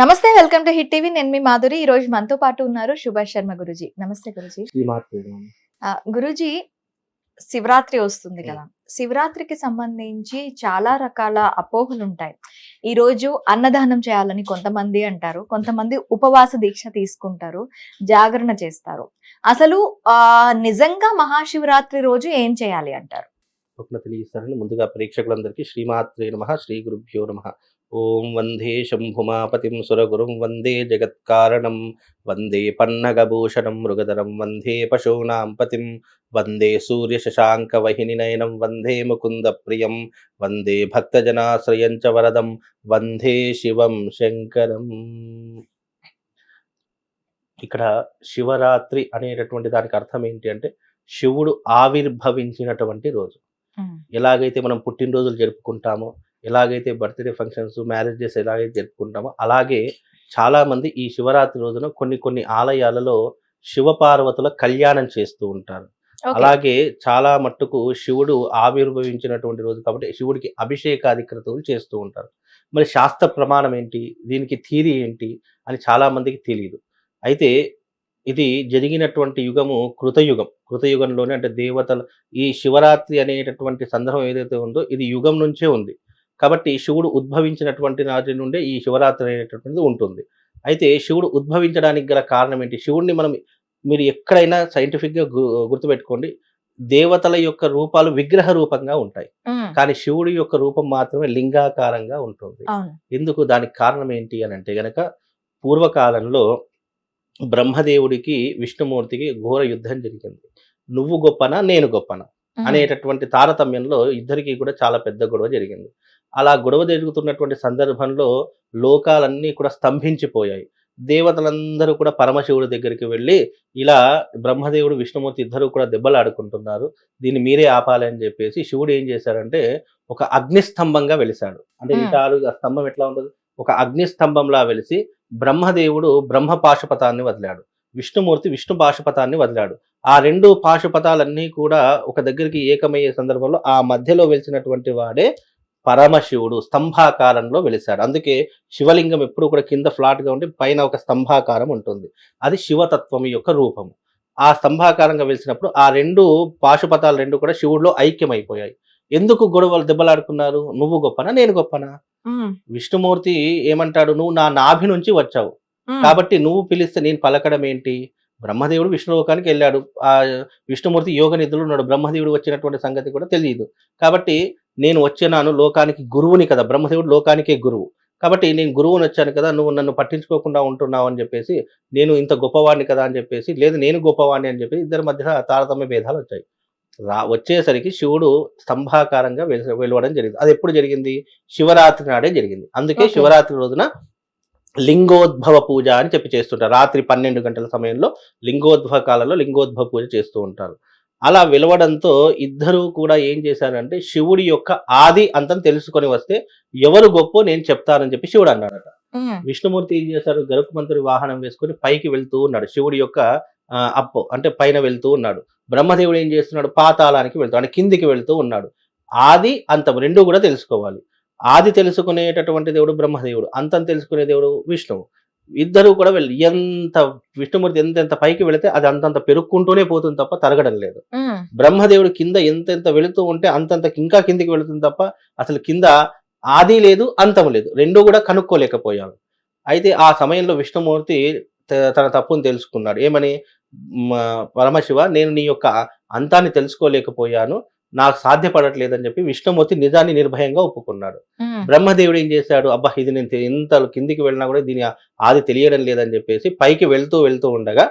నమస్తే welcome to hit TV. నేను మీ మాధురి. ఈ రోజు మనతో పాటు ఉన్నారు సుభాష్ శర్మ గురుజీ. నమస్తే గురుజీ. గురూజీ శివరాత్రి వస్తుంది కదా. శివరాత్రికి సంబంధించి చాలా రకాల అపోహలు ఉంటాయి ఈ రోజు అన్నదానం చేయాలని కొంతమంది అంటారు. కొంతమంది ఉపవాస దీక్ష తీసుకుంటారు. జాగరణ చేస్తారు. అసలు ఆ నిజంగా మహాశివరాత్రి రోజు ఏం చేయాలి అంటారు? స్వప్న తెలియజేస్తారని ముందుగా ప్రేక్షకులందరికీ శ్రీమాత్రే నమ శ్రీ గురుభ్యో నమ. ఓం వందే శంభుమాపతిం సురగురుం వందే జగత్కారణం వందే పన్నగభూషణం మృగధరం వందే పశూనాం పతిం వందే సూర్యశశాంక వహిని నయనం వందే ముకుంద ప్రియం వందే భక్తజనాశ్రయం చ వరదం వందే శివం శంకరం. ఇక్కడ శివరాత్రి అనేటటువంటి దానికి అర్థం ఏంటి అంటే శివుడు ఆవిర్భవించినటువంటి రోజు. ఎలాగైతే మనం పుట్టినరోజులు జరుపుకుంటామో ఎలాగైతే బర్త్డే ఫంక్షన్స్ మ్యారేజెస్ ఎలాగైతే జరుపుకుంటామో అలాగే చాలా మంది ఈ శివరాత్రి రోజున కొన్ని కొన్ని ఆలయాలలో శివపార్వతుల కళ్యాణం చేస్తూ ఉంటారు. అలాగే చాలా మట్టుకు శివుడు ఆవిర్భవించినటువంటి రోజు కాబట్టి శివుడికి అభిషేకాధికృతులు చేస్తూ ఉంటారు. మరి శాస్త్ర ప్రమాణం ఏంటి? దీనికి థీరీ ఏంటి? అని చాలా మందికి తెలియదు అయితే ఇది జరిగినటువంటి యుగము కృతయుగం. కృతయుగంలోనే అంటే దేవతల ఈ శివరాత్రి అనేటటువంటి సందర్భం ఏదైతే ఉందో ఇది యుగం నుంచే ఉంది. కాబట్టి శివుడు ఉద్భవించినటువంటి నాటి నుండే ఈ శివరాత్రి అనేటటువంటిది ఉంటుంది. అయితే శివుడు ఉద్భవించడానికి గల కారణం ఏంటి? శివుడిని మనం మీరు ఎక్కడైనా సైంటిఫిక్గా గు గుర్తుపెట్టుకోండి. దేవతల యొక్క రూపాలు విగ్రహ రూపంగా ఉంటాయి. కానీ శివుడి యొక్క రూపం మాత్రమే లింగాకారంగా ఉంటుంది. ఎందుకు? దానికి కారణం ఏంటి అని అంటే గనక పూర్వకాలంలో బ్రహ్మదేవుడికి విష్ణుమూర్తికి ఘోర యుద్ధం జరిగింది. నువ్వు గొప్పనా నేను గొప్పనా అనేటటువంటి తారతమ్యంలో ఇద్దరికి కూడా చాలా పెద్ద గొడవ జరిగింది. అలా గొడవ జరుగుతున్నటువంటి సందర్భంలో లోకాలన్నీ కూడా స్తంభించిపోయాయి. దేవతలందరూ కూడా పరమశివుడి దగ్గరికి వెళ్ళి ఇలా బ్రహ్మదేవుడు విష్ణుమూర్తి ఇద్దరు కూడా దెబ్బలాడుకుంటున్నారు. దీన్ని మీరే ఆపాలి అని చెప్పేసి శివుడు ఏం చేశారంటే ఒక అగ్నిస్తంభంగా వెలిశాడు. అంటే. ఇటారు స్తంభం ఎట్లా ఉండదు ఒక అగ్నిస్తంభంలా వెలిసి బ్రహ్మదేవుడు బ్రహ్మ పాశుపతాన్ని వదిలాడు. విష్ణుమూర్తి విష్ణు పాశుపతాన్ని వదిలాడు. ఆ రెండు పాశుపతాలన్నీ కూడా ఒక దగ్గరికి ఏకమయ్యే సందర్భంలో ఆ మధ్యలో వెలిసినటువంటి వాడే పరమశివుడు స్తంభాకారంలో వెలిశాడు. అందుకే శివలింగం ఎప్పుడు కూడా కింద ఫ్లాట్గా ఉండి పైన ఒక స్తంభాకారం ఉంటుంది. అది శివతత్వం యొక్క రూపము ఆ స్తంభాకారంగా వెలిసినప్పుడు ఆ రెండు పాశుపతాలు రెండు కూడా శివుడిలో ఐక్యమైపోయాయి. ఎందుకు గొడవలు దెబ్బలాడుకున్నారు? నువ్వు గొప్పనా నేను గొప్పనా? విష్ణుమూర్తి ఏమంటాడు? నువ్వు నా నాభి నుంచి వచ్చావు. కాబట్టి నువ్వు పిలిస్తే నేను పలకడం ఏంటి? బ్రహ్మదేవుడు విష్ణులోకానికి వెళ్ళాడు. ఆ విష్ణుమూర్తి యోగ నిధులు ఉన్నాడు. బ్రహ్మదేవుడు వచ్చినటువంటి సంగతి కూడా తెలియదు. కాబట్టి నేను వచ్చినాను లోకానికి గురువుని కదా బ్రహ్మదేవుడు లోకానికే గురువు. కాబట్టి నేను గురువుని వచ్చాను కదా నువ్వు నన్ను పట్టించుకోకుండా ఉంటున్నావు అని చెప్పేసి నేను ఇంత గొప్పవాడిని కదా అని చెప్పేసి లేదు నేను గొప్పవాడిని అని చెప్పి ఇద్దరి మధ్య తారతమ్య భేదాలు వచ్చాయి. రా వచ్చేసరికి శివుడు స్తంభాకారంగా వెలు వెలువడం జరిగింది. అది ఎప్పుడు జరిగింది? శివరాత్రి నాడే జరిగింది. అందుకే. శివరాత్రి రోజున లింగోద్భవ పూజ అని చెప్పి చేస్తుంటారు. రాత్రి పన్నెండు గంటల సమయంలో లింగోద్భవ కాలంలో లింగోద్భవ పూజ చేస్తూ ఉంటారు. అలా వెలవడంతో ఇద్దరు కూడా ఏం చేశారంటే శివుడి యొక్క ఆది అంతం తెలుసుకొని వస్తే ఎవరు గొప్ప నేను చెప్తానని చెప్పి శివుడు అన్నాడట. విష్ణుమూర్తి ఏం చేశారు? గరుకుమంతుడి వాహనం వేసుకొని పైకి వెళ్తూ ఉన్నాడు. శివుడి యొక్క ఆ, అప్పు అంటే పైన వెళ్తూ ఉన్నాడు. బ్రహ్మదేవుడు ఏం చేస్తున్నాడు? పాతాళానికి వెళ్తూ అంటే కిందికి వెళ్తూ ఉన్నాడు. ఆది అంతం రెండు కూడా తెలుసుకోవాలి. ఆది తెలుసుకునేటటువంటి దేవుడు బ్రహ్మదేవుడు. అంతం తెలుసుకునే దేవుడు విష్ణువు. ఇద్దరు కూడా వెళ్ళి ఎంత విష్ణుమూర్తి ఎంత ఎంత పైకి వెళితే అది అంతంత పెరుక్కుంటూనే పోతుంది తప్ప తరగడం లేదు. బ్రహ్మదేవుడు కింద ఎంత ఎంత వెళుతూ ఉంటే అంతంత ఇంకా కిందికి వెళుతుంది తప్ప అసలు కింద ఆది లేదు అంతం లేదు. రెండు కూడా కనుక్కోలేకపోయాడు అయితే ఆ సమయంలో విష్ణుమూర్తి తన తప్పును తెలుసుకున్నాడు. ఏమని? పరమశివ నేను నీ యొక్క అంతాన్ని తెలుసుకోలేకపోయాను. నాకు సాధ్యపడట్లేదని చెప్పి విష్ణుమూర్తి నిజాన్ని నిర్భయంగా ఒప్పుకున్నాడు. బ్రహ్మదేవుడు ఏం చేశాడు? అబ్బా ఇది నేను తె- ఎంత కిందికి వెళ్ళినా కూడా దీని ఆది తెలియడం లేదని చెప్పేసి పైకి వెళ్తూ వెళ్తూ ఉండగా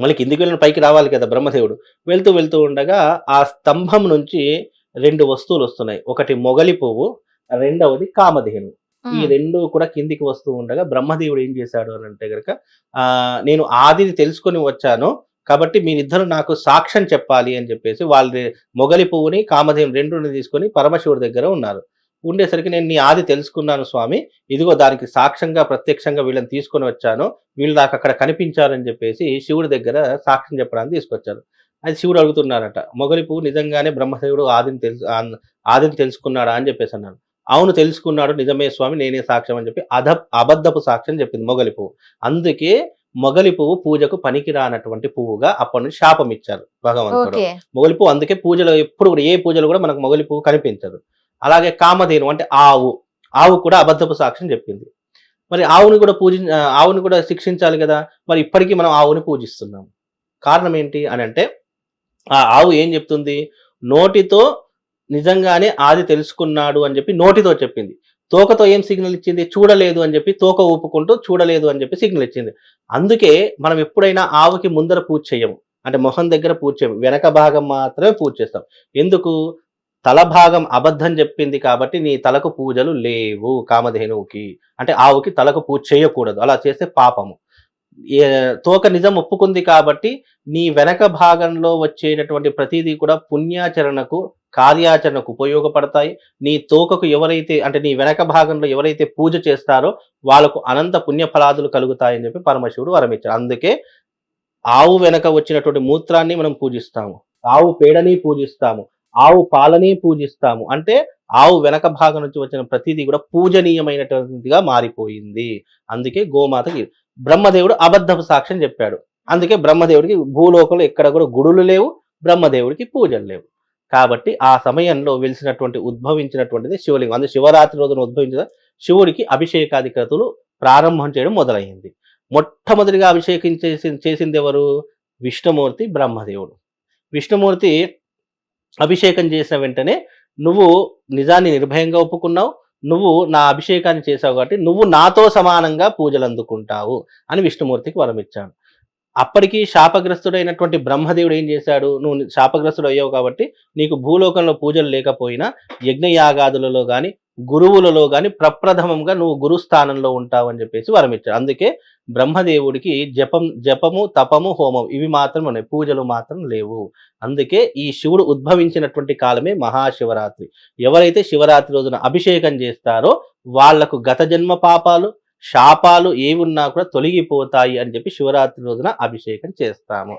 మళ్ళీ కిందికి వెళ్ళిన పైకి రావాలి కదా బ్రహ్మదేవుడు. వెళ్తూ వెళ్తూ ఉండగా ఆ స్తంభం నుంచి రెండు వస్తువులు వస్తున్నాయి. ఒకటి మొగలి పువ్వు రెండవది కామధేను. ఈ రెండు కూడా కిందికి వస్తూ ఉండగా బ్రహ్మదేవుడు ఏం చేశాడు అని అంటే గనక ఆ నేను ఆదిని తెలుసుకొని వచ్చాను. కాబట్టి మీరిద్దరు నాకు సాక్ష్యం చెప్పాలి అని చెప్పేసి వాళ్ళ మొగలి పువ్వుని కామధేయం రెండుని తీసుకొని పరమశివుడి దగ్గర ఉన్నారు. ఉండేసరికి నేను నీ ఆది తెలుసుకున్నాను స్వామి. ఇదిగో దానికి సాక్ష్యంగా ప్రత్యక్షంగా వీళ్ళని తీసుకొని వచ్చాను. వీళ్ళు నాకు అక్కడ కనిపించారని చెప్పేసి శివుడి దగ్గర సాక్ష్యం చెప్పడానికి తీసుకొచ్చారు. అది శివుడు అడుగుతున్నారట. మొగలి పువ్వు నిజంగానే బ్రహ్మదేవుడు ఆదిని తెలుసు ఆదిని తెలుసుకున్నాడా అని చెప్పేసి అన్నాడు. అవును తెలుసుకున్నాడు. నిజమే స్వామి నేనే సాక్ష్యం అని చెప్పి అధ అబద్ధపు సాక్ష్యం చెప్పింది మొగలి పువ్వు. అందుకే మొగలి పువ్వు పూజకు పనికిరానటువంటి పువ్వుగా అప్పటి నుంచి శాపం ఇచ్చారు భగవంతుడు. మొగలి పువ్వు అందుకే పూజలో ఎప్పుడు కూడా ఏ పూజలు కూడా మనకు మొగలి పువ్వు కనిపించదు. అలాగే కామధేను అంటే ఆవు ఆవు కూడా అబద్ధపు సాక్ష్యం చెప్పింది. మరి ఆవుని కూడా పూజ ఆవుని కూడా శిక్షించాలి కదా? మరి ఇప్పటికీ మనం ఆవుని పూజిస్తున్నాం. కారణం ఏంటి అని అంటే ఆ ఆవు ఏం చెప్తుంది? నోటితో నిజంగానే ఆది తెలుసుకున్నాడు అని చెప్పి నోటితో చెప్పింది. తోకతో ఏం సిగ్నల్ ఇచ్చింది? చూడలేదు అని చెప్పి తోక ఊపుకుంటూ చూడలేదు అని చెప్పి సిగ్నల్ ఇచ్చింది. అందుకే మనం ఎప్పుడైనా ఆవుకి ముందర పూజ చేయము అంటే మొహం దగ్గర పూజ చేయము వెనక భాగం మాత్రమే పూజ చేస్తాం. ఎందుకు? తల భాగం అబద్ధం చెప్పింది కాబట్టి నీ తలకు పూజలు లేవు కామధేనువుకి. అంటే ఆవుకి తలకు పూజ చేయకూడదు అలా చేస్తే పాపము. ఏ- తోక నిజం ఒప్పుకుంది కాబట్టి నీ వెనక భాగంలో వచ్చేటటువంటి ప్రతిదీ కూడా పుణ్యాచరణకు కార్యాచరణకు ఉపయోగపడతాయి. నీ తోకకు ఎవరైతే అంటే నీ వెనక భాగంలో ఎవరైతే పూజ చేస్తారో వాళ్ళకు అనంత పుణ్యఫలాదులు కలుగుతాయని చెప్పి పరమశివుడు వరమిచ్చారు అందుకే ఆవు వెనక వచ్చినటువంటి మూత్రాన్ని మనం పూజిస్తాము. ఆవు పేడని పూజిస్తాము. ఆవు పాలని పూజిస్తాము. అంటే ఆవు వెనక భాగం నుంచి వచ్చిన ప్రతిదీ కూడా పూజనీయమైనటువంటిదిగా మారిపోయింది. అందుకే గోమాతకి బ్రహ్మదేవుడు అబద్ధపు సాక్ష్యం చెప్పాడు. అందుకే బ్రహ్మదేవుడికి భూలోకంలో ఎక్కడ కూడా గుడులు లేవు. బ్రహ్మదేవుడికి పూజలు లేవు. కాబట్టి ఆ సమయంలో వెలిసినటువంటి ఉద్భవించినటువంటిది శివలింగం. అందుకే శివరాత్రి రోజున ఉద్భవించిన శివుడికి అభిషేకాది క్రతువులు ప్రారంభం చేయడం మొదలైంది మొట్టమొదటిగా అభిషేకం చేసి చేసింది ఎవరు? విష్ణుమూర్తి బ్రహ్మదేవుడు. విష్ణుమూర్తి అభిషేకం చేసిన వెంటనే నువ్వు నిజాన్ని నిర్భయంగా ఒప్పుకున్నావు నువ్వు నా అభిషేకాన్ని చేసావు కాబట్టి నువ్వు నాతో సమానంగా పూజలు అందుకుంటావు అని విష్ణుమూర్తికి వరం ఇచ్చాడు అప్పటికి శాపగ్రస్తుడైనటువంటి బ్రహ్మదేవుడు ఏం చేశాడు? నువ్వు శాపగ్రస్తుడు అయ్యావు కాబట్టి నీకు భూలోకంలో పూజలు లేకపోయినా యజ్ఞయాగాదులలో కానీ గురువులలో కానీ ప్రప్రథమంగా నువ్వు గురుస్థానంలో ఉంటావు అని చెప్పేసి వరం ఇచ్చాడు. అందుకే బ్రహ్మదేవుడికి జపం జపము తపము హోమం ఇవి మాత్రం ఉన్నాయి. పూజలు మాత్రం లేవు. అందుకే ఈ శివుడు ఉద్భవించినటువంటి కాలమే మహాశివరాత్రి. ఎవరైతే శివరాత్రి రోజున అభిషేకం చేస్తారో వాళ్ళకు గత జన్మ పాపాలు శాపాలు ఏవి ఉన్నా కూడా తొలగిపోతాయి అని చెప్పి శివరాత్రి రోజున అభిషేకం చేస్తాము.